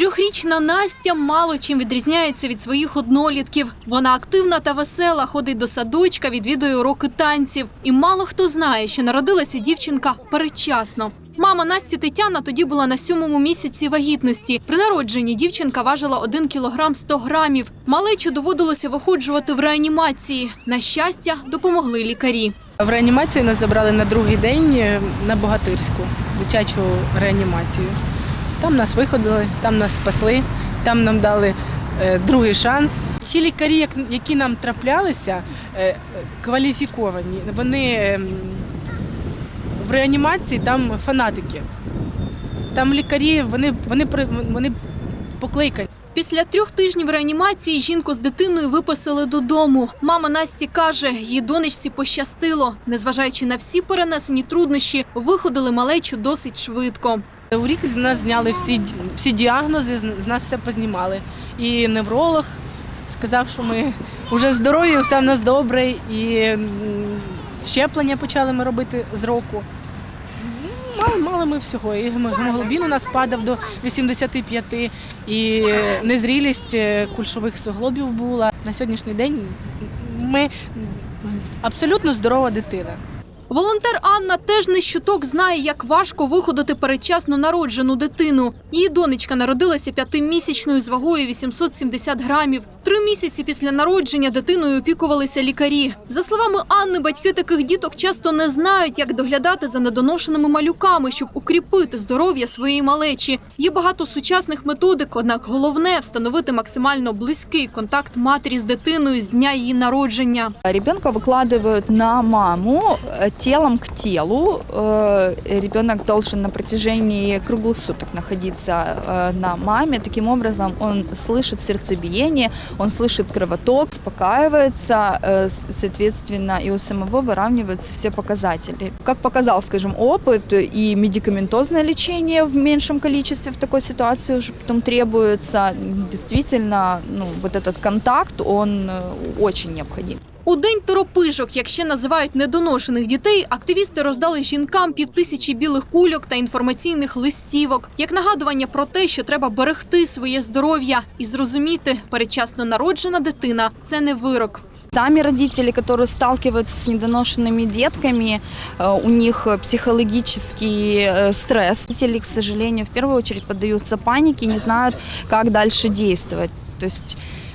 Трьохрічна Настя мало чим відрізняється від своїх однолітків. Вона активна та весела, ходить до садочка, відвідує уроки танців. І мало хто знає, що народилася дівчинка передчасно. Мама Насті Тетяна тоді була на сьомому місяці вагітності. При народженні дівчинка важила 1 кілограм 100 грамів. Малечу доводилося виходжувати в реанімації. На щастя, допомогли лікарі. В реанімацію нас забрали на другий день е, на Богатирську дитячу реанімацію. Там нас виходили, там нас спасли, там нам дали е, другий шанс. Ті лікарі, які нам траплялися, е, кваліфіковані. Вони ем, в реанімації там фанатики. Там лікарі, вони, вони, вони покликані. Після трьох тижнів реанімації жінку з дитиною виписали додому. Мама Насті каже, її донечці пощастило. Незважаючи на всі перенесені труднощі, виходили малечу досить швидко. У рік з нас зняли всі, всі діагнози, з- нас все познімали. І невролог сказав, що ми вже здорові, все в нас добре, і щеплення почали ми робити з року. Ну, Мали, мали ми всього. І гемоглобін у нас падав до 85, і незрілість е, кульшових суглобів була. На сьогоднішній день ми абсолютно здорова дитина. Волонтер Анна теж не щуток знає, як важко виходити передчасно народжену дитину. Її донечка народилася п'ятимісячною з вагою 870 грамів. Три місяці після народження дитиною опікувалися лікарі. За словами Анни, батьки таких діток часто не знають, як доглядати за недоношеними малюками, щоб укріпити здоров'я своєї малечі. Є багато сучасних методик, однак головне встановити максимально близький контакт матері з дитиною з дня її народження. Ребенка выкладывают на маму э, телом к телу. Э, Ребенок должен на протяжении круглых суток находиться э, на маме. Таким образом, он слышит сердцебиение, он слышит кровоток, успокаивается, э, с- соответственно, и у самого выравниваются все показатели. Как показал, скажем, опыт и медикаментозное лечение в меньшем количестве в такой ситуации уже потом требуется, действительно, ну, вот этот контакт, он э, очень необходим. У день торопижок, як ще називають недоношених дітей, активісти роздали жінкам півтисячі білих кульок та інформаційних листівок, як нагадування про те, що треба берегти своє здоров'я і зрозуміти, передчасно народжена дитина це не вирок. Сами родители, которые сталкиваются с недоношенными детками, э, у них э, психологический э, стресс. Родители, к сожалению, в первую очередь поддаются панике, не знают, как дальше действовать. То есть м,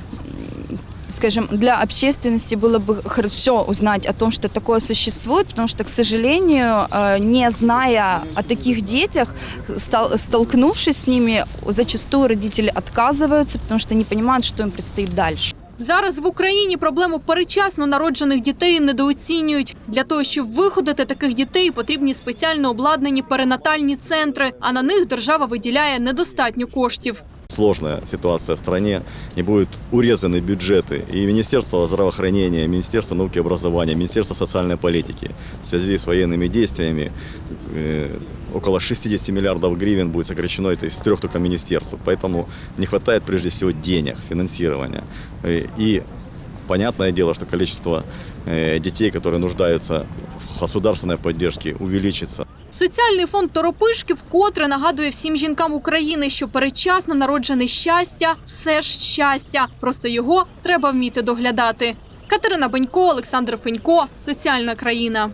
скажем, для общественности было бы хорошо узнать о том, что такое существует, потому что, к сожалению, э, не зная о таких детях, стал- столкнувшись с ними, зачастую родители отказываются, потому что не понимают, что им предстоит дальше. Зараз в Україні проблему передчасно народжених дітей недооцінюють. Для того, щоб виходити таких дітей, потрібні спеціально обладнані перинатальні центри, а на них держава виділяє недостатньо коштів. Сложная ситуация в стране, не будут урезаны бюджеты и Министерство здравоохранения, Министерство науки и образования, Министерство социальной политики в связи с военными действиями э, около 60 миллиардов гривен будет сокращено это из трех только министерств. Поэтому не хватает прежде всего денег, финансирования. Э, И понятное дело, что количество э, детей, которые нуждаются в государственной поддержке, увеличится. Соціальний фонд Торопишки вкотре нагадує всім жінкам України, що передчасно народжене щастя все ж щастя. Просто його треба вміти доглядати. Катерина Бенько, Олександр Фенько, Соціальна країна.